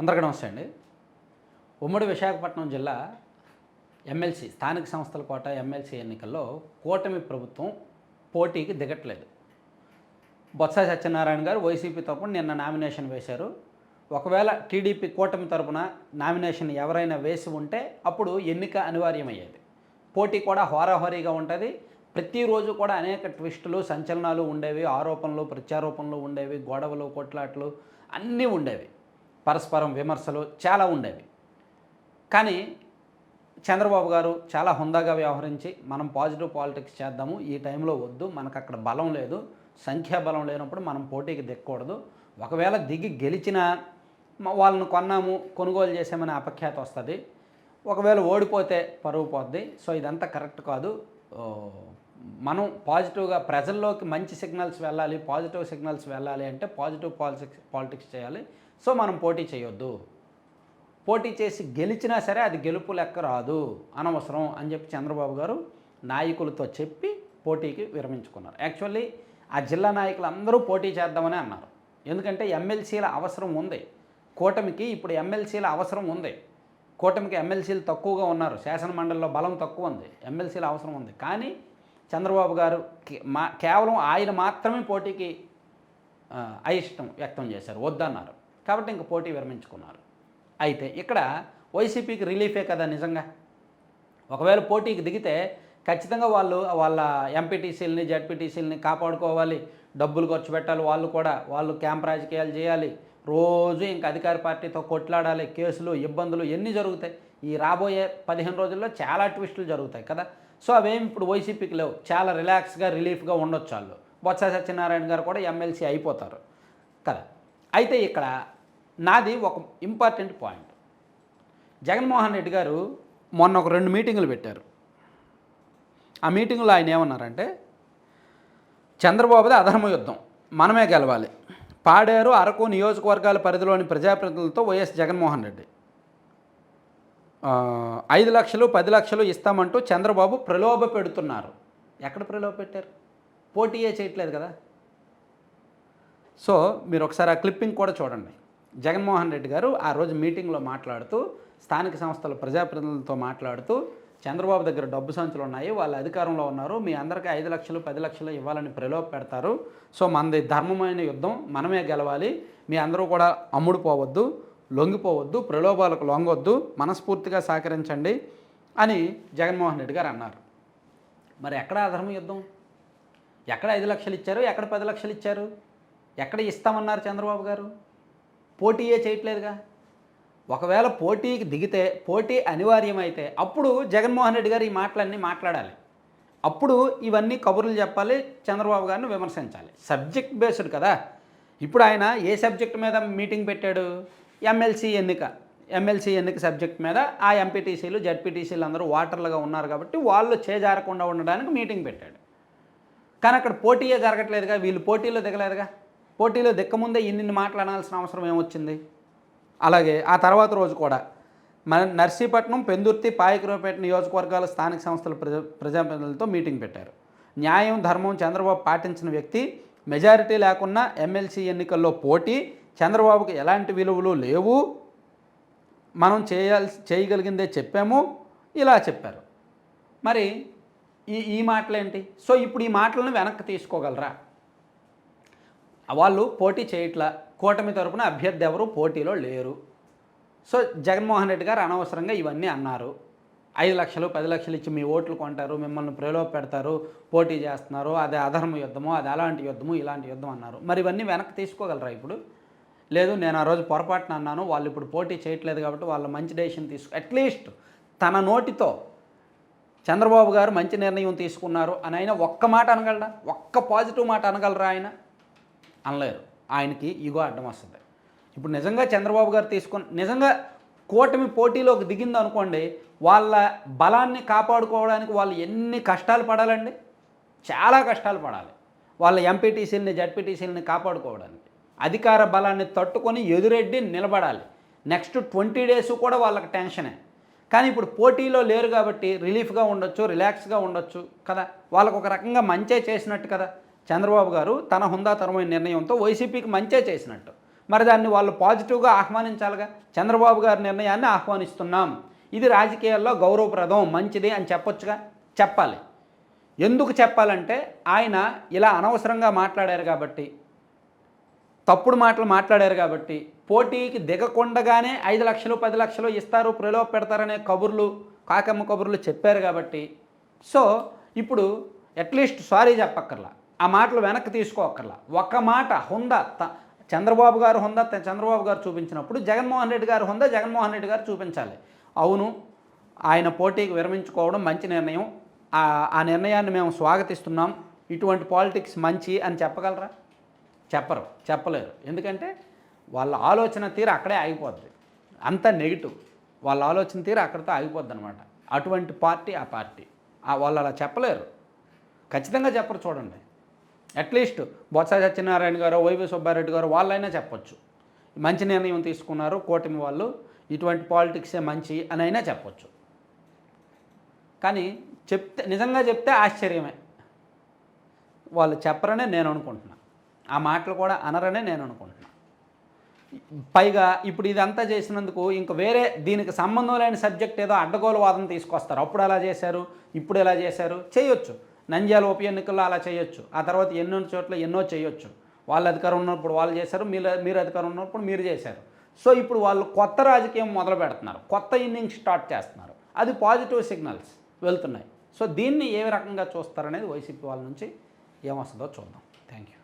అందరికీ నమస్తే అండి. ఉమ్మడి విశాఖపట్నం జిల్లా ఎమ్మెల్సీ స్థానిక సంస్థల కోట ఎమ్మెల్సీ ఎన్నికల్లో కూటమి ప్రభుత్వం పోటీకి దిగట్లేదు. బొత్స సత్యనారాయణ గారు వైసీపీ తరపున నిన్న నామినేషన్ వేశారు. ఒకవేళ టీడీపీ కూటమి తరపున నామినేషన్ ఎవరైనా వేసి ఉంటే అప్పుడు ఎన్నిక అనివార్యమయ్యేది. పోటీ కూడా హోరాహోరీగా ఉంటుంది. ప్రతిరోజు కూడా అనేక ట్విస్టులు సంచలనాలు ఉండేవి. ఆరోపణలు ప్రత్యారోపణలు ఉండేవి. గొడవలు కొట్లాట్లు అన్నీ ఉండేవి. పరస్పరం విమర్శలు చాలా ఉండేవి. కానీ చంద్రబాబు గారు చాలా హుందాగా వ్యవహరించి మనం పాజిటివ్ పాలిటిక్స్ చేద్దాము ఈ టైంలో వద్దు మనకు అక్కడ బలం లేదు సంఖ్యాబలం లేనప్పుడు మనం పోటీకి దిక్కకూడదు ఒకవేళ దిగి గెలిచిన వాళ్ళని కొన్నాము కొనుగోలు చేసామనే అపఖ్యాత వస్తుంది. ఒకవేళ ఓడిపోతే పరువు పోద్ది. సో ఇదంతా కరెక్ట్ కాదు. మనం పాజిటివ్గా ప్రజల్లోకి మంచి సిగ్నల్స్ వెళ్ళాలి పాజిటివ్ సిగ్నల్స్ వెళ్ళాలి అంటే పాజిటివ్ పాలిటిక్స్ పాలిటిక్స్ చేయాలి. సో మనం పోటీ చేయొద్దు. పోటీ చేసి గెలిచినా సరే అది గెలుపు లెక్క రాదు. అనవసరం అని చెప్పి చంద్రబాబు గారు నాయకులతో చెప్పి పోటీకి విరమించుకున్నారు. యాక్చువల్లీ ఆ జిల్లా నాయకులు అందరూ పోటీ చేద్దామని అన్నారు. ఎందుకంటే ఎమ్మెల్సీల అవసరం ఉంది. కూటమికి ఇప్పుడు ఎమ్మెల్సీల అవసరం ఉంది. కూటమికి ఎమ్మెల్సీలు తక్కువగా ఉన్నారు. శాసనమండలిలో బలం తక్కువ ఉంది. ఎమ్మెల్సీల అవసరం ఉంది. కానీ చంద్రబాబు గారు మా కేవలం ఆయన మాత్రమే పోటీకి అయిష్టం వ్యక్తం చేశారు. వద్దన్నారు. కాబట్టి ఇంక పోటీ విరమించుకున్నారు. అయితే ఇక్కడ వైసీపీకి రిలీఫే కదా నిజంగా? ఒకవేళ పోటీకి దిగితే ఖచ్చితంగా వాళ్ళు వాళ్ళ ఎంపీటీసీలని జడ్పీటీసీలని కాపాడుకోవాలి. డబ్బులు ఖర్చు పెట్టాలి వాళ్ళు కూడా. వాళ్ళు క్యాంప్ రాజకీయాలు చేయాలి. రోజు ఇంకా అధికార పార్టీతో కొట్లాడాలి. కేసులు ఇబ్బందులు ఎన్ని జరుగుతాయి? ఈ రాబోయే పదిహేను రోజుల్లో చాలా ట్విస్టులు జరుగుతాయి కదా. సో అవేమి ఇప్పుడు వైసీపీకి లేవు. చాలా రిలాక్స్గా రిలీఫ్గా ఉండొచ్చు వాళ్ళు. బొత్స సత్యనారాయణ గారు కూడా ఎమ్మెల్సీ అయిపోతారు కదా. అయితే ఇక్కడ నాది ఒక ఇంపార్టెంట్ పాయింట్. జగన్మోహన్ రెడ్డి గారు మొన్న ఒక రెండు మీటింగులు పెట్టారు. ఆ మీటింగ్లో ఆయన ఏమన్నారంటే చంద్రబాబుది అధర్మ యుద్ధం మనమే గెలవాలి. పాడేరు అరకు నియోజకవర్గాల పరిధిలోని ప్రజాప్రతినిధులతో వైఎస్ జగన్మోహన్ రెడ్డి. ఐదు లక్షలు పది లక్షలు ఇస్తామంటూ చంద్రబాబు ప్రలోభ పెడుతున్నారు. ఎక్కడ ప్రలోభ పెట్టారు? పోటీయే చేయట్లేదు కదా. సో మీరు ఒకసారి ఆ క్లిప్పింగ్ కూడా చూడండి. జగన్మోహన్ రెడ్డి గారు ఆ రోజు మీటింగ్లో మాట్లాడుతూ స్థానిక సంస్థల ప్రజాప్రతినిధులతో మాట్లాడుతూ చంద్రబాబు దగ్గర డబ్బు సంచులు ఉన్నాయి వాళ్ళ అధికారంలో ఉన్నారు మీ అందరికీ ఐదు లక్షలు పది లక్షలు ఇవ్వాలని ప్రలోభ పెడతారు. సో మనది ధర్మమైన యుద్ధం మనమే గెలవాలి మీ అందరూ కూడా అమ్ముడు పోవద్దు లొంగిపోవద్దు ప్రలోభాలకు లొంగొద్దు మనస్ఫూర్తిగా సహకరించండి అని జగన్మోహన్ రెడ్డి గారు అన్నారు. మరి ఎక్కడ అధర్మ యుద్ధం? ఎక్కడ ఐదు లక్షలు ఇచ్చారు ఎక్కడ పది లక్షలు ఇచ్చారు? ఎక్కడ ఇస్తామన్నారు చంద్రబాబు గారు? పోటీయే చేయట్లేదుగా? ఒకవేళ పోటీకి దిగితే పోటీ అనివార్యమైతే అప్పుడు జగన్మోహన్ రెడ్డి గారు ఈ మాటలన్నీ మాట్లాడాలి. అప్పుడు ఇవన్నీ కబుర్లు చెప్పాలి చంద్రబాబు గారిని విమర్శించాలి. సబ్జెక్ట్ బేస్డ్ కదా. ఇప్పుడు ఆయన ఏ సబ్జెక్ట్ మీద మీటింగ్ పెట్టాడు? ఎమ్మెల్సీ ఎన్నిక. ఎమ్మెల్సీ ఎన్నిక సబ్జెక్ట్ మీద ఆ ఎంపీటీసీలు జడ్పీటీసీలు అందరూ వాటర్లుగా ఉన్నారు కాబట్టి వాళ్ళు చేజారకుండా ఉండడానికి మీటింగ్ పెట్టాడు. కానీ అక్కడ పోటీయే జరగట్లేదుగా? వీళ్ళు పోటీలో దిగలేదుగా? పోటీలో దిక్కముందే ఇన్ని మాట్లాడాల్సిన అవసరం ఏమొచ్చింది? అలాగే ఆ తర్వాత రోజు కూడా మన నర్సీపట్నం పెందుర్తి పాయకరావుపేట నియోజకవర్గాల స్థానిక సంస్థల ప్రజా ప్రజాప్రతినిధులతో మీటింగ్ పెట్టారు. న్యాయం ధర్మం చంద్రబాబు పాటించిన వ్యక్తి మెజారిటీ లేకున్నా ఎమ్మెల్సీ ఎన్నికల్లో పోటీ చంద్రబాబుకి ఎలాంటి విలువలు లేవు మనం చేయాల్సి చేయగలిగిందే చెప్పాము ఇలా చెప్పారు. మరి ఈ ఈ మాటలేంటి? సో ఇప్పుడు ఈ మాటలను వెనక్కి తీసుకోగలరా? వాళ్ళు పోటీ చేయట్లా. కూటమి తరపున అభ్యర్థి ఎవరు? పోటీలో లేరు. సో జగన్మోహన్ రెడ్డి గారు అనవసరంగా ఇవన్నీ అన్నారు. ఐదు లక్షలు పది లక్షలు ఇచ్చి మీ ఓట్లు కొంటారు మిమ్మల్ని ప్రలోభ పెడతారు పోటీ చేస్తున్నారు అది అధర్మ యుద్ధము అది అలాంటి యుద్ధము ఇలాంటి యుద్ధం అన్నారు. మరి ఇవన్నీ వెనక్కి తీసుకోగలరా ఇప్పుడు? లేదు నేను ఆ రోజు పొరపాటున అన్నాను వాళ్ళు ఇప్పుడు పోటీ చేయట్లేదు కాబట్టి వాళ్ళు మంచి డెసిషన్ తీసుకు అట్లీస్ట్ తన నోటితో చంద్రబాబు గారు మంచి నిర్ణయం తీసుకున్నారు అని ఆయన ఒక్క మాట అనగలరా ఒక్క పాజిటివ్ మాట అనగలరా ఆయన? అనలేరు. ఆయనకి ఇగో అడ్డం వస్తుంది. ఇప్పుడు నిజంగా చంద్రబాబు గారు తీసుకొని నిజంగా కూటమి పోటీలోకి దిగింది అనుకోండి వాళ్ళ బలాన్ని కాపాడుకోవడానికి వాళ్ళు ఎన్ని కష్టాలు పడాలండి? చాలా కష్టాలు పడాలి. వాళ్ళ ఎంపీటీసీలని జడ్పీటీసీలని కాపాడుకోవడానికి. అధికార బలాన్ని తట్టుకొని ఎదురెడ్డి నిలబడాలి. నెక్స్ట్ ట్వంటీ డేస్ కూడా వాళ్ళకి టెన్షనే. కానీ ఇప్పుడు పోటీలో లేరు కాబట్టి రిలీఫ్గా ఉండొచ్చు రిలాక్స్గా ఉండొచ్చు కదా? వాళ్ళకు ఒక రకంగా మంచే చేసినట్టు కదా? చంద్రబాబు గారు తన హుందాతరమైన నిర్ణయంతో వైసీపీకి మంచే చేసినట్టు. మరి దాన్ని వాళ్ళు పాజిటివ్గా ఆహ్వానించాలిగా? చంద్రబాబు గారి నిర్ణయాన్ని ఆహ్వానిస్తున్నాం. ఇది రాజకీయాల్లో గౌరవప్రదం మంచిది అని చెప్పొచ్చుగా? చెప్పాలి. ఎందుకు చెప్పాలంటే ఆయన ఇలా అనవసరంగా మాట్లాడారు కాబట్టి తప్పుడు మాటలు మాట్లాడారు కాబట్టి పోటీకి దిగకుండగానే ఐదు లక్షలు పది లక్షలు ఇస్తారు ప్రలోభ పెడతారనే కబుర్లు కాకమ్మ కబుర్లు చెప్పారు కాబట్టి. సో ఇప్పుడు అట్లీస్ట్ సారీ చెప్పక్కర్లా. ఆ మాటలు వెనక్కి తీసుకోకర్లా ఒక మాట హుందా త- చంద్రబాబు గారు హుందా తన చంద్రబాబు గారు చూపించినప్పుడు జగన్మోహన్ రెడ్డి గారు హుందా జగన్మోహన్ రెడ్డి గారు చూపించాలి. అవును ఆయన పోటీకి విరమించుకోవడం మంచి నిర్ణయం. ఆ- నిర్ణయాన్ని మేము స్వాగతిస్తున్నాం. ఇటువంటి పాలిటిక్స్ మంచి అని చెప్పగలరా? చెప్పరు చెప్పలేరు. ఎందుకంటే వాళ్ళ ఆలోచన తీరు అక్కడే ఆగిపోద్ది. అంత నెగిటివ్. వాళ్ళ ఆలోచన తీరు అక్కడితో ఆగిపోద్ది అనమాట అటువంటి పార్టీ ఆ పార్టీ. వాళ్ళు అలా చెప్పలేరు. ఖచ్చితంగా చెప్పరు చూడండి. అట్లీస్ట్ బొత్స సత్యనారాయణ గారు వైవి సుబ్బారెడ్డి గారు వాళ్ళైనా చెప్పొచ్చు. మంచి నిర్ణయం తీసుకున్నారు కూటమి వాళ్ళు. ఇటువంటి పాలిటిక్సే మంచి అని అయినా చెప్పొచ్చు. కానీ చెప్తే నిజంగా చెప్తే ఆశ్చర్యమే. వాళ్ళు చెప్పరనే నేను అనుకుంటున్నా. ఆ మాటలు కూడా అనరనే నేను అనుకుంటున్నా. పైగా ఇప్పుడు ఇదంతా చేసినందుకు ఇంక వేరే దీనికి సంబంధం లేని సబ్జెక్ట్ ఏదో అడ్డగోలు వాదన తీసుకొస్తారు. అప్పుడు ఎలా చేశారు? ఇప్పుడు ఎలా చేశారు? చేయొచ్చు. నంద్యాల ఉప ఎన్నికల్లో అలా చేయొచ్చు. ఆ తర్వాత ఎన్నో చోట్ల ఎన్నో చేయొచ్చు. వాళ్ళ అధికారం ఉన్నప్పుడు వాళ్ళు చేశారు మీరు మీరు అధికారం ఉన్నప్పుడు మీరు చేశారు. సో ఇప్పుడు వాళ్ళు కొత్త రాజకీయం మొదలు పెడుతున్నారు. కొత్త ఇన్నింగ్స్ స్టార్ట్ చేస్తున్నారు. అది పాజిటివ్ సిగ్నల్స్ వెళ్తున్నాయి. సో దీన్ని ఏ రకంగా చూస్తారనేది వైసీపీ వాళ్ళ నుంచి ఏమొస్తుందో చూద్దాం. Thank you